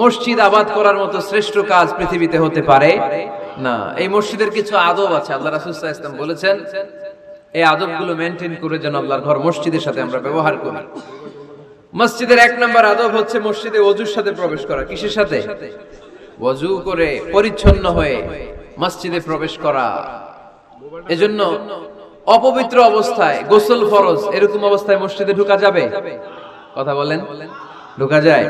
মসজিদ আবাদ করার মতো শ্রেষ্ঠ কাজ পৃথিবীতে হতে পারে? না। এই মসজিদের কিছু আদব আছে। আল্লাহ রাসূল সাল্লাল্লাহু আলাইহি বলেছেন, এই আদবগুলো মেনটেন করে যেন আল্লাহর ঘর মসজিদের সাথে আমরা ব্যবহার করি। মসজিদের এক নম্বর আদব হচ্ছে মসজিদে অজুর সাথে প্রবেশ করা। কিসের সাথে? ওযু করে পরিচ্ছন্ন হয়ে মসজিদে প্রবেশ করা। এজন্য অপবিত্র অবস্থায় গোসল ফরজ এরকম অবস্থায় মসজিদে ঢুকা যাবে? কথা বলেন। ঢুকা যায়?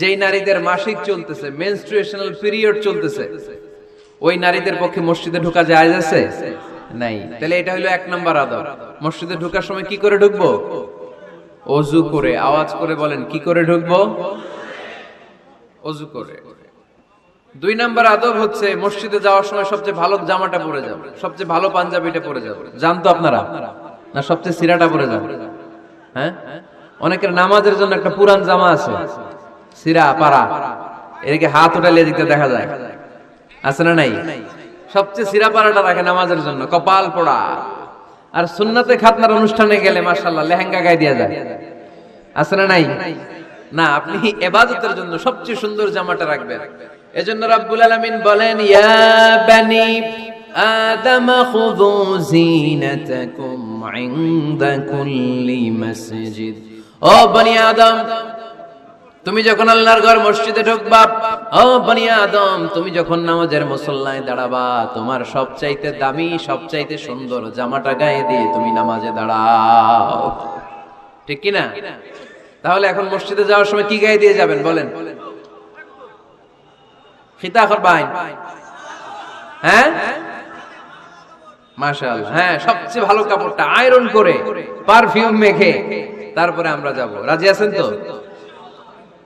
যেই নারীদের মাসিক চলতেছে মেনস্ট্রুয়েশনাল পিরিয়ড চলতেছে, ওই নারীদের পক্ষে মসজিদে ঢোকা যায় আছে? নাই। তাহলে এটা হলো এক নম্বর আদব। মসজিদে ঢোকার সময় কি করে ঢুকবো? অজু করে। আওয়াজ করে বলেন, কি করে ঢুকবো? অজু করে। দুই নাম্বার আদব হচ্ছে, মসজিদে যাওয়ার সময় সবচেয়ে ভালো জামাটা পরে যাব সবচেয়ে ভালো পাঞ্জাবিটা পরে যাব জানতো আপনারা? না, সবচেয়ে সিরাটা পরে যাব হ্যাঁ? অনেকের নামাজের জন্য একটা পুরান জামা আছে। সিরা, পারা। এদিকে হাত উঠালে এদিকে দেখা যায়। আছে না নাই? সবচেয়ে সিরা, পারাটা রাখে নামাজের জন্য, কপাল পোড়া। আর সুন্নাতে খাতনার অনুষ্ঠানে গেলে, মাশাআল্লাহ, লেহেঙ্গা গায়ে দেওয়া যায়। আছে না নাই? না, আপনি এবাদতের জন্য সবচেয়ে সুন্দর জামাটা রাখবেন। এজন্য রাব্বুল আলামিন বলেন, ইয়া বানি আদম, খুযু জিনাতাকুম ইনদা কুল্লি মসজিদ। ও বনি আদম তুমি যখন আল্লাহর ঘর মসজিদে ঢুকবা, ও বনি আদম, তুমি যখন নামাজের মুসল্লায় দাঁড়াবা, তোমার সবচাইতে দামি, সবচাইতে সুন্দর জামাটা গায়ে দিয়ে তুমি নামাজে দাঁড়াও। ঠিক কি না তাহলে এখন মসজিদে যাওয়ার সময় কি গায়ে দিয়ে যাবেন, বলেন? খিতা করবাইন হ্যাঁ? মাশাল হ্যাঁ সবচেয়ে ভালো কাপড়টা আয়রন করে, পারফিউম মেখে। তারপরে আমরা যাব। রাজি আছেন তো?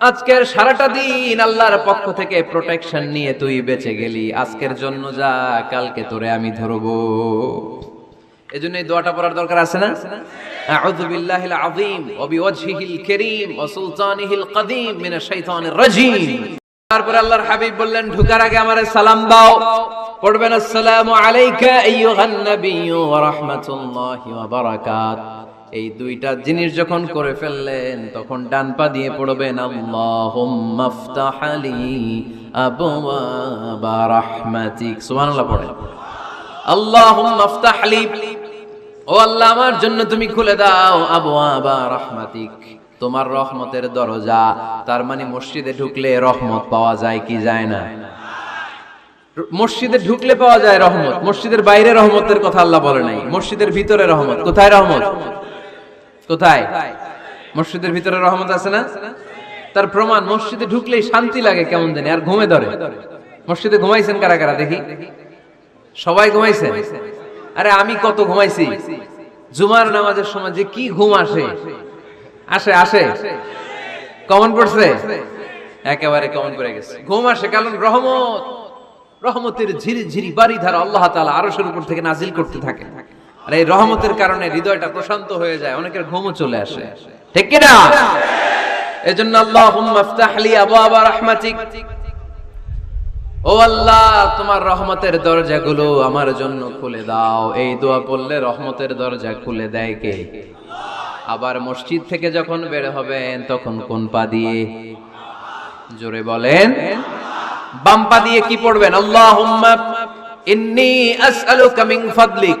আজকের সারাটা দিন আল্লাহর পক্ষ থেকে প্রোটেকশন নিয়ে তুই বেঁচে গেলি। আজকের জন্য যা, কালকে তোরে আমি ধরবো। দোয়াটা পড়ার দরকার আছে না? আউযু বিল্লাহিল আযীম ওয়া কারীম ওয়া সুলতানিহিল মিনাশ শাইতানির রাজীম। তারপর আল্লাহর হাবিব বললেন, ঢুকার আগে আমারে সালাম দাও। পড়বেন, আসসালামু আলাইকা আইয়ুহান ওয়া রাহমাতুল্লাহি ওয়া এই দুইটা জিনিস যখন করে ফেললেন, তখন ডান পা দিয়ে পড়বেন আমার জন্য তুমি খুলে দাও আবওয়াবা রাহমাতিক। তোমার রহমতের দরজা, তার মানে মসজিদে ঢুকলে রহমত পাওয়া যায় কি যায় না? মসজিদে ঢুকলে পাওয়া যায় রহমত, মসজিদের বাইরে রহমতের কথা আল্লাহ বলে নাই, মসজিদের ভিতরে রহমত, কোথায় রহমত? কোথায়? মসজিদের ভিতরে রহমত আছে না? তার প্রমাণ, মসজিদে ঢুকলেই শান্তি লাগে কেমন জানি, আর ঘুমে ধরে। মসজিদে ঘুমাইছেন কারা কারা, দেখি? সবাই ঘুমাইছেন? আরে আমি কত ঘুমাইছি? জুমার নামাজের সময় যে কি ঘুম আসে? আসে আসে। কমন পড়ছে? একেবারে কমন পড়ে গেছে। ঘুম আসে কারণ রহমত। রহমতের ঝিরি ঝিরি বাড়ি ধারা আল্লাহ তাআলা আরশের উপর থেকে নাজিল করতে থাকে। আর এই রহমতের কারণে হৃদয়টা প্রশান্ত হয়ে যায়, অনেকের ঘুমও চলে আসে। ঠিক না? এজন্য আল্লাহুম্মা ইফতাহ লি আবওয়াবা রাহমাতিক। ও আল্লাহ, তোমার রহমতের দরজাগুলো আমার জন্য খুলে দাও। এই দোয়া পড়লে রহমতের দরজা খুলে দেয় কে? আবার মসজিদ থেকে যখন বের হবেন, তখন কোন পা দিয়ে? জোরে বলেন। বাম পা দিয়ে কি পড়বেন? আল্লাহুম্মা ইন্নী আসআলুকা মিন ফাদলিক।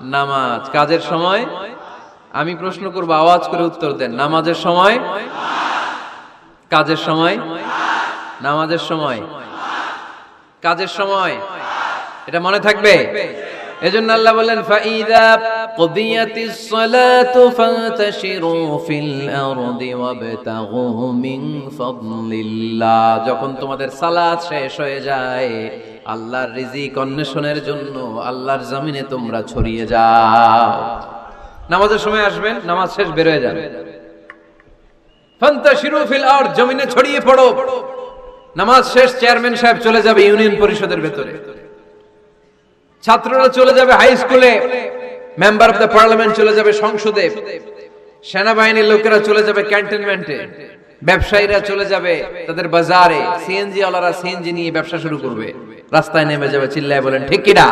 নামাজ। কাজের সময়? আমি প্রশ্ন করব, আওয়াজ করে উত্তর দেন। নামাজের সময়? কাজের সময়? নামাজের সময়। কাজের সময়? এটা মনে থাকবে? এজন্য আল্লাহ বলেন ফাইদা কুদিয়াতিস সালাতু ফান্তাশিরু ফিল আরদি ওয়াবতাগু মিন ফাদলিল্লাহ। যখন তোমাদের সালাত শেষ হয়ে যায়, আল্লাহর রিজিক অন্বেষণের জন্য আল্লাহর জমিনে তোমরা ছড়িয়ে যাও। নামাজের সময় আসবেন, নামাজ শেষ বের হয়ে যাবে। ফান্তাশিরু ফিল আরদ, জমিনে ছড়িয়ে পড়ো। নামাজ শেষ, চেয়ারম্যান সাহেব চলে যাবে ইউনিয়ন পরিষদের ভেতরে। ছাত্ররা চলে যাবে হাই স্কুলে মেম্বার অফ দ্য পার্লামেন্ট চলে যাবে সংসদে, সেনাবাহিনীর লোকেরা চলে যাবে ক্যান্টনমেন্টে ব্যবসায়ীরা চলে যাবে তাদের বাজারে সিএনজি ওয়ালারা সিএনজি নিয়ে ব্যবসা শুরু করবে, রাস্তায় নেমে যাবে, চিল্লায় বলেন, ঠিক কিনা?